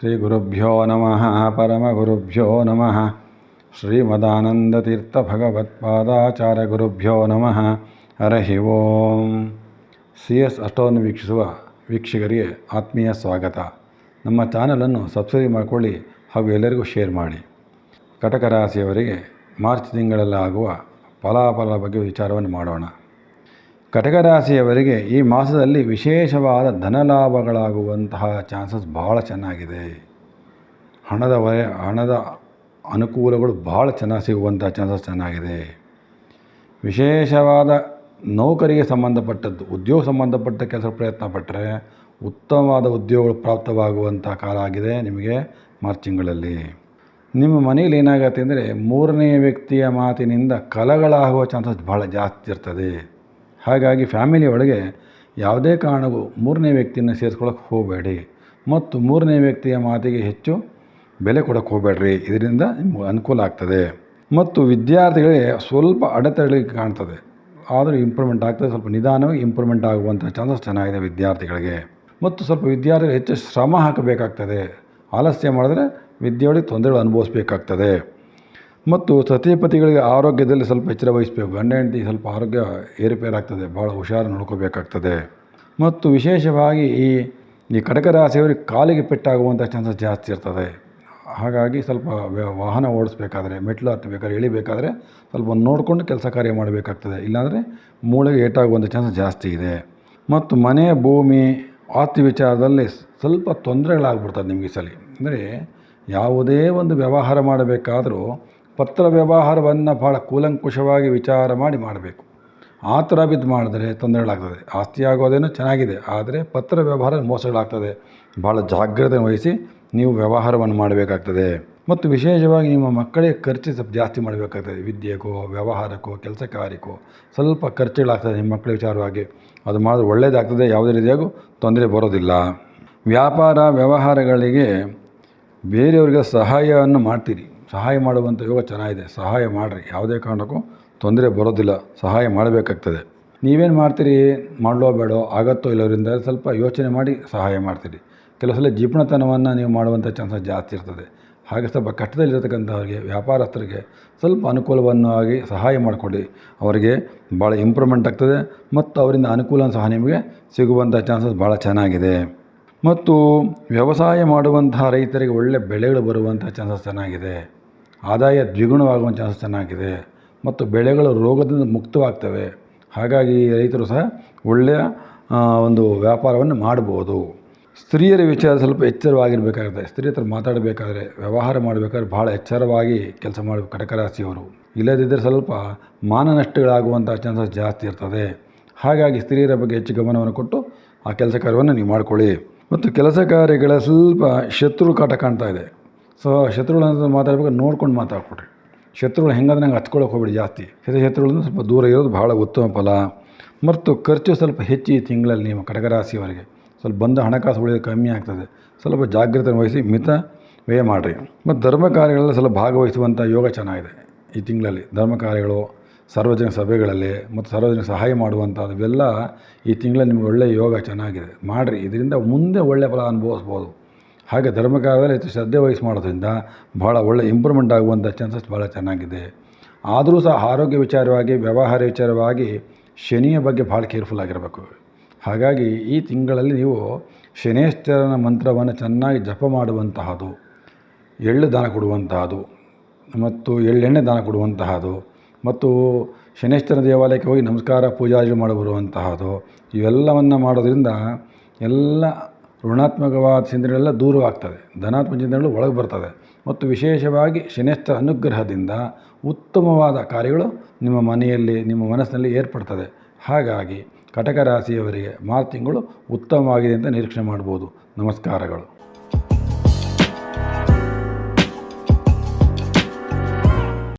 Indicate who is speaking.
Speaker 1: ಶ್ರೀಗುರುಭ್ಯೋ ನಮಃ. ಪರಮಗುರುಭ್ಯೋ ನಮಃ. ಶ್ರೀಮದಾನಂದತೀರ್ಥಭಗವತ್ಪಾದಾಚಾರ್ಯಗುರುಭ್ಯೋ ನಮಃ. ಹರಹಿ ಓಂ. ಸಿ ಎಸ್ ಅಷ್ಟವನ್ನು ವೀಕ್ಷಿಸುವ ವೀಕ್ಷಕರಿಗೆ ಆತ್ಮೀಯ ಸ್ವಾಗತ. ನಮ್ಮ ಚಾನಲನ್ನು ಸಬ್ಸ್ಕ್ರೈಬ್ ಮಾಡಿಕೊಳ್ಳಿ ಹಾಗೂ ಎಲ್ಲರಿಗೂ ಶೇರ್ ಮಾಡಿ. ಕಟಕ ರಾಶಿಯವರಿಗೆ ಮಾರ್ಚ್ ತಿಂಗಳಲ್ಲಾಗುವ ಫಲಾಫಲ ಬಗ್ಗೆ ವಿಚಾರವನ್ನು ಮಾಡೋಣ. ಕಟಕ ರಾಶಿಯವರಿಗೆ ಈ ಮಾಸದಲ್ಲಿ ವಿಶೇಷವಾದ ಧನಲಾಭಗಳಾಗುವಂತಹ ಚಾನ್ಸಸ್ ಭಾಳ ಚೆನ್ನಾಗಿದೆ. ಹಣದ ವಯ ಹಣದ ಅನುಕೂಲಗಳು ಭಾಳ ಚೆನ್ನಾಗಿ ಸಿಗುವಂಥ ಚಾನ್ಸಸ್ ಚೆನ್ನಾಗಿದೆ. ವಿಶೇಷವಾದ ನೌಕರಿಗೆ ಸಂಬಂಧಪಟ್ಟದ್ದು, ಉದ್ಯೋಗ ಸಂಬಂಧಪಟ್ಟ ಕೆಲಸ ಪ್ರಯತ್ನ ಪಟ್ಟರೆ ಉತ್ತಮವಾದ ಉದ್ಯೋಗಗಳು ಪ್ರಾಪ್ತವಾಗುವಂಥ ಕಾಲ ಆಗಿದೆ ನಿಮಗೆ ಮಾರ್ಚ್ ತಿಂಗಳಲ್ಲಿ. ನಿಮ್ಮ ಮನೆಯಲ್ಲಿ ಏನಾಗತ್ತೆ ಅಂದರೆ ಮೂರನೇ ವ್ಯಕ್ತಿಯ ಮಾತಿನಿಂದ ಕಲಗಳಾಗುವ ಚಾನ್ಸಸ್ ಭಾಳ ಜಾಸ್ತಿ ಇರ್ತದೆ. ಹಾಗಾಗಿ ಫ್ಯಾಮಿಲಿ ಒಳಗೆ ಯಾವುದೇ ಕಾರಣಕ್ಕೂ ಮೂರನೇ ವ್ಯಕ್ತಿಯನ್ನು ಸೇರಿಸ್ಕೊಳಕ್ಕೆ ಹೋಗಬೇಡಿ ಮತ್ತು ಮೂರನೇ ವ್ಯಕ್ತಿಯ ಮಾತಿಗೆ ಹೆಚ್ಚು ಬೆಲೆ ಕೊಡೋಕ್ಕೆ ಹೋಗಬೇಡ್ರಿ. ಇದರಿಂದ ನಿಮ್ಗೆ ಅನುಕೂಲ ಆಗ್ತದೆ. ಮತ್ತು ವಿದ್ಯಾರ್ಥಿಗಳಿಗೆ ಸ್ವಲ್ಪ ಅಡೆತಡೆಗಳಿಗೆ ಕಾಣ್ತದೆ. ಆದರೂ ಇಂಪ್ರೂವ್ಮೆಂಟ್ ಆಗ್ತದೆ. ಸ್ವಲ್ಪ ನಿಧಾನವಾಗಿ ಇಂಪ್ರೂವ್ಮೆಂಟ್ ಆಗುವಂಥ ಚಾನ್ಸಸ್ ಚೆನ್ನಾಗಿದೆ ವಿದ್ಯಾರ್ಥಿಗಳಿಗೆ. ಮತ್ತು ಸ್ವಲ್ಪ ವಿದ್ಯಾರ್ಥಿಗಳು ಹೆಚ್ಚು ಶ್ರಮ ಹಾಕಬೇಕಾಗ್ತದೆ. ಆಲಸ್ಯ ಮಾಡಿದ್ರೆ ವಿದ್ಯೆಯೊಳಗೆ ತೊಂದರೆಗಳು ಅನುಭವಿಸ್ಬೇಕಾಗ್ತದೆ. ಮತ್ತು ಸತಿಪತಿಗಳಿಗೆ ಆರೋಗ್ಯದಲ್ಲಿ ಸ್ವಲ್ಪ ಎಚ್ಚರ ವಹಿಸಬೇಕು. ಗಂಡ ಹೆಂಡತಿ ಸ್ವಲ್ಪ ಆರೋಗ್ಯ ಏರುಪೇರಾಗ್ತದೆ. ಭಾಳ ಹುಷಾರು ನೋಡ್ಕೋಬೇಕಾಗ್ತದೆ. ಮತ್ತು ವಿಶೇಷವಾಗಿ ಈ ಈ ಕಟಕ ರಾಶಿಯವರಿಗೆ ಕಾಲಿಗೆ ಪೆಟ್ಟಾಗುವಂಥ ಚಾನ್ಸಸ್ ಜಾಸ್ತಿ ಇರ್ತದೆ. ಹಾಗಾಗಿ ಸ್ವಲ್ಪ ವಾಹನ ಓಡಿಸ್ಬೇಕಾದ್ರೆ ಮೆಟ್ಲು ಹತ್ತಬೇಕಾದ್ರೆ, ಇಳಿಬೇಕಾದ್ರೆ ಸ್ವಲ್ಪ ನೋಡಿಕೊಂಡು ಕೆಲಸ ಕಾರ್ಯ ಮಾಡಬೇಕಾಗ್ತದೆ. ಇಲ್ಲಾಂದರೆ ಮೂಳೆಗೆ ಏಟಾಗುವಂಥ ಚಾನ್ಸಸ್ ಜಾಸ್ತಿ ಇದೆ. ಮತ್ತು ಮನೆ, ಭೂಮಿ, ಆಸ್ತಿ ವಿಚಾರದಲ್ಲಿ ಸ್ವಲ್ಪ ತೊಂದರೆಗಳಾಗ್ಬಿಡ್ತದೆ ನಿಮಗೆ ಸಲ. ಅಂದರೆ ಯಾವುದೇ ಒಂದು ವ್ಯವಹಾರ ಮಾಡಬೇಕಾದರೂ ಪತ್ರ ವ್ಯವಹಾರವನ್ನು ಭಾಳ ಕೂಲಂಕುಷವಾಗಿ ವಿಚಾರ ಮಾಡಿ ಮಾಡಬೇಕು. ಆ ಥರ ಬಿದ್ದು ಮಾಡಿದ್ರೆ ತೊಂದರೆಗಳಾಗ್ತದೆ. ಆಸ್ತಿ ಆಗೋದೇನೋ ಚೆನ್ನಾಗಿದೆ, ಆದರೆ ಪತ್ರ ವ್ಯವಹಾರ ಮೋಸಗಳಾಗ್ತದೆ. ಭಾಳ ಜಾಗ್ರತೆ ವಹಿಸಿ ನೀವು ವ್ಯವಹಾರವನ್ನು ಮಾಡಬೇಕಾಗ್ತದೆ. ಮತ್ತು ವಿಶೇಷವಾಗಿ ನಿಮ್ಮ ಮಕ್ಕಳಿಗೆ ಖರ್ಚು ಸ್ವಲ್ಪ ಜಾಸ್ತಿ ಮಾಡಬೇಕಾಗ್ತದೆ. ವಿದ್ಯೆಗೋ, ವ್ಯವಹಾರಕ್ಕೋ ಕೆಲಸ ಕಾರ್ಯಕ್ಕೋ ಸ್ವಲ್ಪ ಖರ್ಚುಗಳಾಗ್ತದೆ ನಿಮ್ಮ ಮಕ್ಕಳ ವಿಚಾರವಾಗಿ. ಅದು ಮಾಡಿದ್ರೆ ಒಳ್ಳೆಯದಾಗ್ತದೆ ಯಾವುದೇ ರೀತಿಯಾಗೂ ತೊಂದರೆ ಬರೋದಿಲ್ಲ. ವ್ಯಾಪಾರ ವ್ಯವಹಾರಗಳಿಗೆ ಬೇರೆಯವ್ರಿಗೆ ಸಹಾಯವನ್ನು ಮಾಡ್ತೀರಿ. ಸಹಾಯ ಮಾಡುವಂಥ ಯೋಗ ಚೆನ್ನಾಗಿದೆ. ಸಹಾಯ ಮಾಡಿರಿ. ಯಾವುದೇ ಕಾರಣಕ್ಕೂ ತೊಂದರೆ ಬರೋದಿಲ್ಲ. ಸಹಾಯ ಮಾಡಬೇಕಾಗ್ತದೆ. ನೀವೇನು ಮಾಡ್ತೀರಿ? ಮಾಡಲೋ ಬೇಡೋ? ಆಗತ್ತೋ ಇಲ್ಲೋರಿಂದ ಸ್ವಲ್ಪ ಯೋಚನೆ ಮಾಡಿ ಸಹಾಯ ಮಾಡ್ತೀರಿ. ಕೆಲವು ಸಲ ಜೀಪಣತನವನ್ನು ನೀವು ಮಾಡುವಂಥ ಚಾನ್ಸಸ್ ಜಾಸ್ತಿ ಇರ್ತದೆ. ಹಾಗೆ ಸ್ವಲ್ಪ ಕಷ್ಟದಲ್ಲಿರತಕ್ಕಂಥವ್ರಿಗೆ, ವ್ಯಾಪಾರಸ್ಥರಿಗೆ ಸ್ವಲ್ಪ ಅನುಕೂಲವನ್ನು ಆಗಿ ಸಹಾಯ ಮಾಡಿಕೊಡಿ ಅವರಿಗೆ ಭಾಳ ಇಂಪ್ರೂವ್ಮೆಂಟ್ ಆಗ್ತದೆ ಮತ್ತು ಅವರಿಂದ ಅನುಕೂಲ ಸಹ ನಿಮಗೆ ಸಿಗುವಂಥ ಚಾನ್ಸಸ್ ಭಾಳ ಚೆನ್ನಾಗಿದೆ. ಮತ್ತು ವ್ಯವಸಾಯ ಮಾಡುವಂತಹ ರೈತರಿಗೆ ಒಳ್ಳೆ ಬೆಳೆಗಳು ಬರುವಂಥ ಚಾನ್ಸಸ್ ಚೆನ್ನಾಗಿದೆ. ಆದಾಯ ದ್ವಿಗುಣವಾಗುವ ಚಾನ್ಸಸ್ ಚೆನ್ನಾಗಿದೆ ಮತ್ತು ಬೆಳೆಗಳು ರೋಗದಿಂದ ಮುಕ್ತವಾಗ್ತವೆ. ಹಾಗಾಗಿ ರೈತರು ಸಹ ಒಳ್ಳೆಯ ಒಂದು ವ್ಯಾಪಾರವನ್ನು ಮಾಡ್ಬೋದು. ಸ್ತ್ರೀಯರ ವಿಚಾರ ಸ್ವಲ್ಪ ಎಚ್ಚರವಾಗಿರಬೇಕಾಗುತ್ತೆ. ಸ್ತ್ರೀ ಹತ್ರ ಮಾತಾಡಬೇಕಾದ್ರೆ, ವ್ಯವಹಾರ ಮಾಡಬೇಕಾದ್ರೆ ಭಾಳ ಎಚ್ಚರವಾಗಿ ಕೆಲಸ ಮಾಡಬೇಕು ಕಟಕ ರಾಶಿಯವರು ಇಲ್ಲದಿದ್ದರೆ ಸ್ವಲ್ಪ ಮಾನನಷ್ಟಗಳಾಗುವಂಥ ಚಾನ್ಸಸ್ ಜಾಸ್ತಿ ಇರ್ತದೆ. ಹಾಗಾಗಿ ಸ್ತ್ರೀಯರ ಬಗ್ಗೆ ಹೆಚ್ಚು ಗಮನವನ್ನು ಕೊಟ್ಟು ಆ ಕೆಲಸ ಕಾರ್ಯವನ್ನು ನೀವು ಮಾಡಿಕೊಳ್ಳಿ. ಮತ್ತು ಕೆಲಸ ಕಾರ್ಯಗಳ ಸ್ವಲ್ಪ ಶತ್ರು ಕಾಟ ಕಾಣ್ತಾ ಇದೆ. ಸೊ ಶತ್ರುಗಳನ್ನ ಮಾತಾಡ್ಬೇಕು, ನೋಡ್ಕೊಂಡು ಮಾತಾಡ್ಕೊಡ್ರಿ ಶತ್ರುಗಳು ಹೆಂಗಂದ್ರೆ ನಂಗೆ ಹಚ್ಕೊಳ್ಳೋಕೆ ಹೋಗ್ಬಿಡಿ ಜಾಸ್ತಿ. ಶತ್ರು ಶತ್ರುಗಳಿಂದ ಸ್ವಲ್ಪ ದೂರ ಇರೋದು ಭಾಳ ಉತ್ತಮ ಫಲ. ಮತ್ತು ಖರ್ಚು ಸ್ವಲ್ಪ ಹೆಚ್ಚು ಈ ತಿಂಗಳಲ್ಲಿ ನೀವು ಕಟಕರಾಶಿಯವರಿಗೆ. ಸ್ವಲ್ಪ ಬಂದ ಹಣಕಾಸು ಉಳಿಯೋದು ಕಮ್ಮಿ ಆಗ್ತದೆ. ಸ್ವಲ್ಪ ಜಾಗ್ರತೆ ವಹಿಸಿ ಮಿತ ವ್ಯಯ ಮಾಡಿರಿ. ಮತ್ತು ಧರ್ಮ ಕಾರ್ಯಗಳಲ್ಲಿ ಸ್ವಲ್ಪ ಭಾಗವಹಿಸುವಂಥ ಯೋಗ ಚೆನ್ನಾಗಿದೆ ಈ ತಿಂಗಳಲ್ಲಿ. ಧರ್ಮ ಕಾರ್ಯಗಳು, ಸಾರ್ವಜನಿಕ ಸಭೆಗಳಲ್ಲಿ, ಮತ್ತು ಸಾರ್ವಜನಿಕ ಸಹಾಯ ಮಾಡುವಂಥದ್ದು, ಇವೆಲ್ಲ ಈ ತಿಂಗಳಲ್ಲಿ ನಿಮಗೆ ಒಳ್ಳೆಯ ಯೋಗ ಚೆನ್ನಾಗಿದೆ. ಮಾಡಿರಿ. ಇದರಿಂದ ಮುಂದೆ ಒಳ್ಳೆಯ ಫಲ ಅನುಭವಿಸ್ಬೋದು. ಹಾಗೆ ಧರ್ಮಕಾರ್ಯದಲ್ಲಿ ಹೆಚ್ಚು ಶ್ರದ್ಧೆ ವಹಿಸಿ ಮಾಡೋದ್ರಿಂದ ಭಾಳ ಒಳ್ಳೆ ಇಂಪ್ರೂವ್ಮೆಂಟ್ ಆಗುವಂಥ ಚಾನ್ಸಸ್ ಭಾಳ ಚೆನ್ನಾಗಿದೆ. ಆದರೂ ಸಹ ಆರೋಗ್ಯ ವಿಚಾರವಾಗಿ, ವ್ಯವಹಾರ ವಿಚಾರವಾಗಿ ಶನಿಯ ಬಗ್ಗೆ ಭಾಳ ಕೇರ್ಫುಲ್ ಆಗಿರಬೇಕು. ಹಾಗಾಗಿ ಈ ತಿಂಗಳಲ್ಲಿ ನೀವು ಶನೇಶ್ವರನ ಮಂತ್ರವನ್ನು ಚೆನ್ನಾಗಿ ಜಪ ಮಾಡುವಂತಹದು, ಎಳ್ಳು ದಾನ ಕೊಡುವಂತಹದು, ಮತ್ತು ಎಳ್ಳೆಣ್ಣೆ ದಾನ ಕೊಡುವಂತಹದು, ಮತ್ತು ಶನೇಶ್ವರ ದೇವಾಲಯಕ್ಕೆ ಹೋಗಿ ನಮಸ್ಕಾರ ಪೂಜಾರಿ ಮಾಡಿ ಬರುವಂತಹದು, ಇವೆಲ್ಲವನ್ನು ಮಾಡೋದ್ರಿಂದ ಎಲ್ಲ ಋಣಾತ್ಮಕವಾದ ಚಿಂತನೆಗಳೆಲ್ಲ ದೂರವಾಗ್ತದೆ ಧನಾತ್ಮಕ ಚಿಂತನೆಗಳು ಒಳಗೆ ಬರ್ತದೆ. ಮತ್ತು ವಿಶೇಷವಾಗಿ ಶನೇಶ್ವರ ಅನುಗ್ರಹದಿಂದ ಉತ್ತಮವಾದ ಕಾರ್ಯಗಳು ನಿಮ್ಮ ಮನೆಯಲ್ಲಿ, ನಿಮ್ಮ ಮನಸ್ಸಿನಲ್ಲಿ ಏರ್ಪಡ್ತದೆ. ಹಾಗಾಗಿ ಕಟಕ ರಾಶಿಯವರಿಗೆ ಮಾರ್ಚ್ ತಿಂಗಳು ಉತ್ತಮವಾಗಿದೆ ಅಂತ ನಿರೀಕ್ಷೆ ಮಾಡ್ಬೋದು. ನಮಸ್ಕಾರಗಳು.